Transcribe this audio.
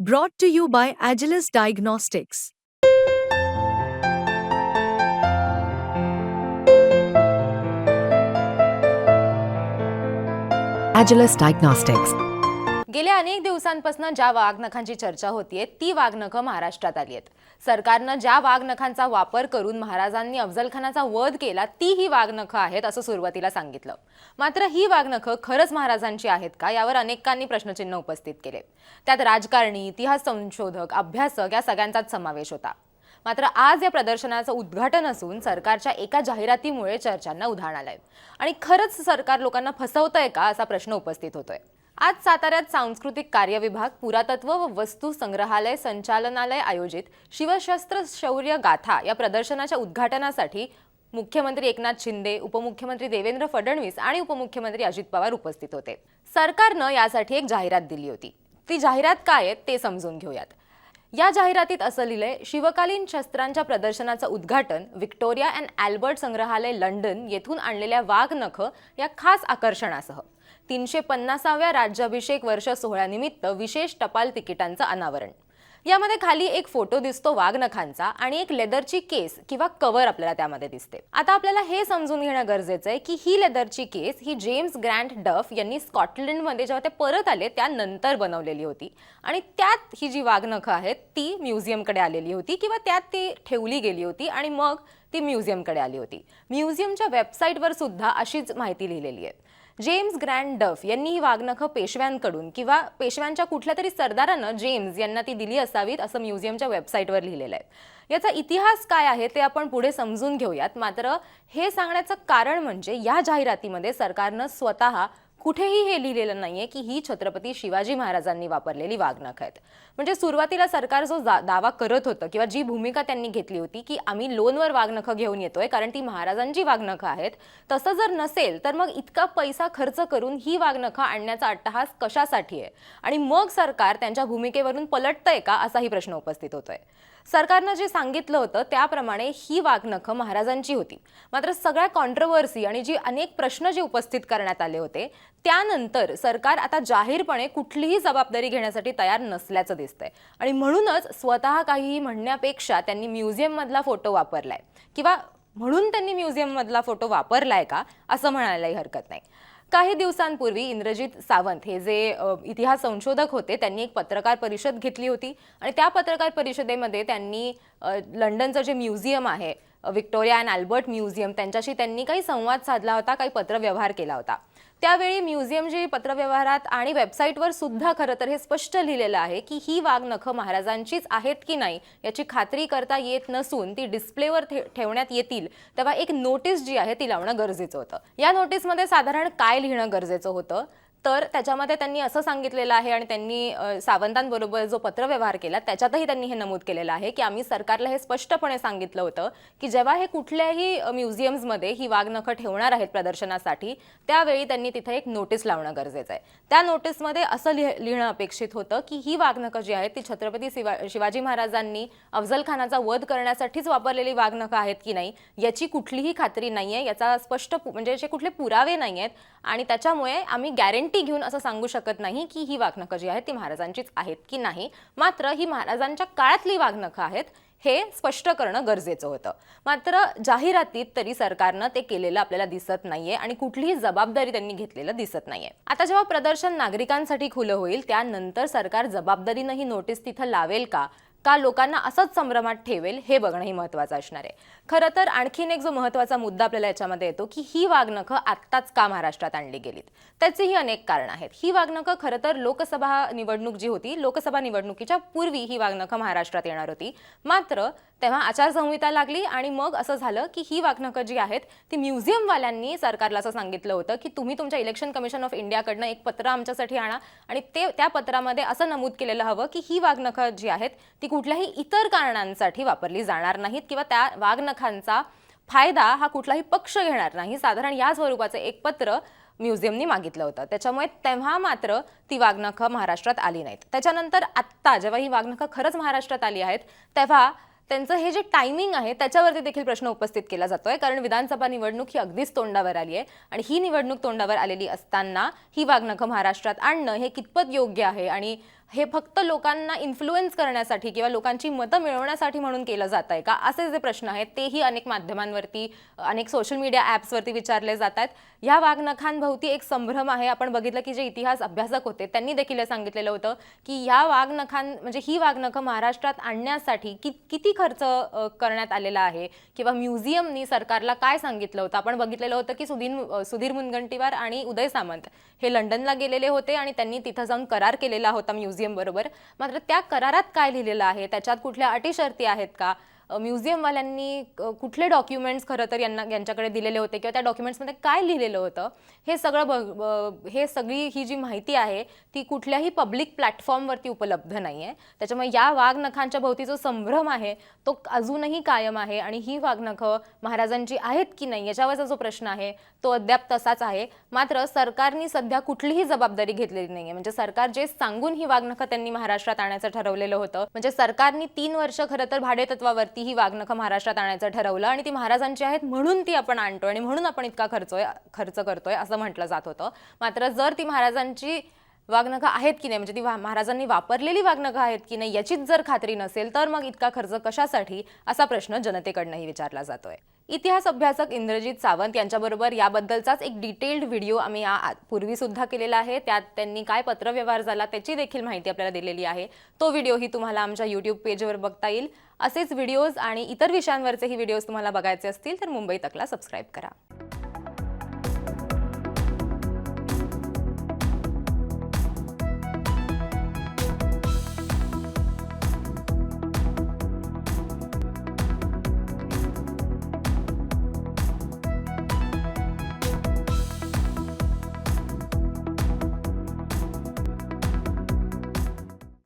Brought to you by Agilus Diagnostics Agilus Diagnostics गेल्या अनेक दिवसांपासून ज्या वाघनखांची चर्चा है ती वाघनखं महाराष्ट्रात आली आहेत सरकारनं ज्या वाघनखांचा वापर करून महाराजांनी अफजलखानाचा वध केला ती ही वाघनखं आहेत असं सुरुवातीला सांगितलं. मात्र ही वाघनखं खरंच महाराजांची आहेत का? यावर अनेकांनी प्रश्नचिन्ह उपस्थित केले. त्यात राजकारणी इतिहास संशोधक अभ्यासक या सगळ्यांचाच समावेश होता. मात्र आज या प्रदर्शनाचं उद्घाटन असून सरकारच्या एका जाहिरातीमुळे चर्चांना उधाण आलंय. आणि खरंच सरकार लोकांना फसवतंय का असा प्रश्न उपस्थित होतोय. आज साताऱ्यात सांस्कृतिक कार्य विभाग पुरातत्व व वस्तू संग्रहालय संचालनालय आयोजित शिवशस्त्र शौर्य गाथा या प्रदर्शनाच्या उद्घाटनासाठी मुख्यमंत्री एकनाथ शिंदे उपमुख्यमंत्री देवेंद्र फडणवीस आणि उपमुख्यमंत्री अजित पवार उपस्थित होते. सरकारनं यासाठी एक जाहिरात दिली होती. ती जाहिरात काय आहे ते समजून घेऊयात. या जाहिरातीत असं लिहिलंय शिवकालीन शस्त्रांच्या प्रदर्शनाचं उद्घाटन व्हिक्टोरिया अँड अल्बर्ट संग्रहालय लंडन येथून आणलेल्या वाघनख या खास आकर्षणासह. तीनशे पन्नासाव्या राज्याभिषेक वर्ष सोहळ्यानिमित्त विशेष टपाल तिकिटांचं अनावरण. यामध्ये खाली एक फोटो दिसतो वाघनखांचा आणि एक लेदरची केस किंवा कव्हर आपल्याला त्यामध्ये दिसते. आता आपल्याला हे समजून घेणं गरजेचं आहे की ही लेदरची केस ही जेम्स ग्रँड डफ यांनी स्कॉटलंडमध्ये जेव्हा ते परत आले त्यानंतर बनवलेली होती. आणि त्यात ही जी वाघनखं आहेत ती म्युझियमकडे आलेली होती किंवा त्यात ती ठेवली गेली होती आणि मग ती म्युझियमकडे आली होती. म्युझियमच्या वेबसाईटवर सुद्धा अशीच माहिती लिहिलेली आहे. जेम्स ग्रँड डफ यांनी ही वाघनखं पेशव्यांकडून किंवा पेशव्यांच्या कुठल्या तरी सरदारानं जेम्स यांना ती दिली असावीत असं म्युझियमच्या वेबसाईटवर लिहिलेलं आहे. याचा इतिहास काय आहे ते आपण पुढे समजून घेऊयात. मात्र हे सांगण्याचं कारण म्हणजे या जाहिरातीमध्ये सरकारनं स्वतः कुठेही हे लिहिलेलं नाहीये की ही छत्रपती शिवाजी महाराजांनी वापरलेली वाघनख आहेत. म्हणजे सुरुवातीला सरकार जो दावा करत होतं किंवा जी भूमिका त्यांनी घेतली होती की आम्ही लोनवर वाघनखं घेऊन येतोय कारण ती महाराजांची वाघनखं आहेत तसं जर नसेल तर मग इतका पैसा खर्च करून ही वाघनखं आणण्याचा अट्टहास कशासाठी आहे? आणि मग सरकार त्यांच्या भूमिकेवरून पलटतंय का असाही प्रश्न उपस्थित होतोय. सरकारनं जे सांगितलं होतं त्याप्रमाणे ही वाघनखं महाराजांची होती. मात्र सगळ्या कॉन्ट्रोवर्सी आणि जी अनेक प्रश्न जे उपस्थित करण्यात आले होते त्यानंतर सरकार आता जाहीरपणे कुठलीही जबाबदारी घेण्यासाठी तयार नसल्याचं दिसतंय. आणि म्हणूनच स्वतः काहीही म्हणण्यापेक्षा त्यांनी म्युझियममधला फोटो वापरलाय. किंवा म्हणून त्यांनी म्युझियममधला फोटो वापरलाय का असं म्हणायलाही हरकत नाही. काही दिवसांपूर्वी इंद्रजित सावंत हे जे इतिहास संशोधक होते त्यांनी एक पत्रकार परिषद घेतली होती. आणि त्या पत्रकार परिषदेमध्ये त्यांनी लंडनचं जे म्युझियम आहे व्हिक्टोरिया अँड अल्बर्ट म्युझियम त्यांच्याशी त्यांनी काही संवाद साधला होता काही पत्रव्यवहार केला होता. त्यावेळी म्युझियमची पत्रव्यवहारात आणि वेबसाईटवर सुद्धा खरं तर हे स्पष्ट लिहिलेलं आहे की ही वाघनखं महाराजांचीच आहेत की नाही याची खात्री करता येत नसून ती डिस्प्लेवर ठे- ठेवण्यात येतील. तेव्हा एक नोटीस जी आहे ती लावणं गरजेचं होतं. या नोटीसमध्ये साधारण काय लिहिणं गरजेचं होतं? तर त्याच्यामध्ये त्यांनी असं सांगितलेलं आहे आणि त्यांनी सावंतांबरोबर जो पत्रव्यवहार केला त्याच्यातही त्यांनी हे नमूद केलेलं आहे की आम्ही सरकारला हे स्पष्टपणे सांगितलं होतं की जेव्हा हे कुठल्याही म्युझियम्समध्ये ही वाघनखं ठेवणार आहेत प्रदर्शनासाठी त्यावेळी त्यांनी तिथे एक नोटीस लावणं गरजेचं आहे. त्या नोटीसमध्ये असं लिह लिहिणं अपेक्षित होतं की ही वाघनखं जी आहेत ती छत्रपती शिवा शिवाजी महाराजांनी अफजल खानाचा वध करण्यासाठीच वापरलेली वाघनखं आहेत की नाही याची कुठलीही खात्री नाही आहे याचा स्पष्ट पु- म्हणजे असे कुठले पुरावे नाही आहेत आणि त्याच्यामुळे आम्ही गॅरंटी घेऊन असं सांगू शकत नाही की ही वाघनखं जी आहेत ती महाराजांचीच आहेत की नाही. मात्र ही महाराजांच्या काळातली वाघनखं आहेत हे स्पष्ट करणं गरजेचं होतं. मात्र जाहिरातीत तरी सरकारनं ते केलेलं आपल्याला दिसत नाहीये आणि कुठलीही जबाबदारी त्यांनी घेतलेलं दिसत नाहीये. आता जेव्हा प्रदर्शन नागरिकांसाठी खुलं होईल त्यानंतर सरकार जबाबदारीनं ही नोटीस तिथं लावेल का? का लोकांना असंच संभ्रमात ठेवेल हे बघणंही महत्त्वाचं असणार आहे. खरं तर आणखीन एक जो महत्त्वाचा मुद्दा आपल्याला याच्यामध्ये येतो की ही वाघनखं आत्ताच का महाराष्ट्रात आणली गेलीत? त्याचेही अनेक कारण आहेत. ही वाघनखं खरं तर लोकसभा निवडणूक जी होती लोकसभा निवडणुकीच्या पूर्वी ही वाघनखं महाराष्ट्रात येणार होती. मात्र तेव्हा आचारसंहिता लागली आणि मग असं झालं की ही वाघनखं जी आहेत ती म्युझियमवाल्यांनी सरकारला असं सांगितलं होतं की तुम्ही तुमच्या इलेक्शन कमिशन ऑफ इंडियाकडनं एक पत्र आमच्यासाठी आणा आणि ते त्या पत्रामध्ये असं नमूद केलेलं हवं की ही वाघनखं जी आहेत ती कुठल्याही इतर कारणांसाठी वापरली जाणार नाहीत किंवा त्या वाघनखांचा फायदा हा कुठलाही पक्ष घेणार नाही. साधारण या स्वरूपाचं एक पत्र म्युझियमनी मागितलं होतं. त्याच्यामुळे तेव्हा मात्र ती वाघनखं महाराष्ट्रात आली नाहीत. त्याच्यानंतर आत्ता जेव्हा ही वाघनखं खरंच महाराष्ट्रात आली आहेत तेव्हा त्यांचं हे जे टायमिंग आहे त्याच्यावरती देखील प्रश्न उपस्थित केला जातोय. कारण विधानसभा निवडणूक ही अगदीच तोंडावर आली आहे. आणि ही निवडणूक तोंडावर आलेली असताना ही वाघनखं महाराष्ट्रात आणणं हे कितपत योग्य आहे? आणि हे फक्त लोकांना इन्फ्लुएन्स करण्यासाठी किंवा लोकांची मतं मिळवण्यासाठी म्हणून केलं जात आहे का? असे जे प्रश्न आहेत तेही अनेक माध्यमांवरती अनेक सोशल मीडिया ॲप्सवरती विचारले जात आहेत. ह्या वाघनखांभोवती एक संभ्रम आहे. आपण बघितलं की जे इतिहास अभ्यासक होते त्यांनी देखील हे सांगितलेलं होतं की ह्या वाघनखां म्हणजे ही वाघनखं महाराष्ट्रात आणण्यासाठी कि किती खर्च करण्यात आलेला आहे? किंवा म्युझियमनी सरकारला काय सांगितलं होतं? आपण बघितलेलं होतं की सुधीर सुधीर मुनगंटीवार आणि उदय सामंत हे लंडनला गेलेले होते आणि त्यांनी तिथं जाऊन करार केलेला होता म्युझियम बरोबर मात्र त्या करारात काय लिहिलेलं आहे? त्याच्यात कुठल्या अटी शर्ती आहेत का? म्युझियमवाल्यांनी कुठले डॉक्युमेंट्स खरं तर यांना यांच्याकडे दिलेले होते किंवा त्या डॉक्युमेंट्समध्ये काय लिहिलेलं होतं हे सगळं ब- हे सगळी ही जी माहिती आहे ती कुठल्याही पब्लिक प्लॅटफॉर्मवरती उपलब्ध नाही आहे त्याच्यामुळे या वाघनखांच्या भोवती जो संभ्रम आहे तो अजूनही कायम आहे आणि ही वाघनखं महाराजांची आहेत की नाही याच्यावरचा जो प्रश्न आहे तो अद्याप तसाच आहे. मात्र सरकारने सध्या कुठलीही जबाबदारी घेतलेली नाही आहे म्हणजे सरकार जे सांगून ही वाघनखं त्यांनी महाराष्ट्रात आणायचं ठरवलेलं होतं म्हणजे सरकारने तीन वर्ष खरं तर भाडेतत्वावरती ही वाघनखं महाराष्ट्रात आणायचं ठरवलं आणि ती महाराजांची आहेत म्हणून ती आपण आणतोय आणि म्हणून आपण इतका खर्चोय खर्च करतोय असं म्हटलं जात होतं. मात्र जर ती महाराजांची वाघनखं आहेत की नाही? म्हणजे ती वा- महाराजांनी वापरलेली वाघनखं आहेत की नाही याचीच जर खात्री नसेल तर मग इतका खर्च कशासाठी? असा प्रश्न जनतेकडनंही विचारला जातोय. इतिहास अभ्यासक इंद्रजित सावंत यांच्याबरोबर याबद्दलचाच एक डिटेल्ड व्हिडिओ आम्ही या आ- पूर्वी सुद्धा केलेला आहे. त्यात त्यांनी काय पत्रव्यवहार झाला त्याची देखील माहिती आपल्याला दिलेली आहे. तो व्हिडिओही तुम्हाला आमच्या यूट्यूब पेजवर बघता येईल. असेच व्हिडिओज आणि इतर विषयांवरचेही व्हिडिओज तुम्हाला बघायचे असतील तर मुंबई तकला सबस्क्राईब करा.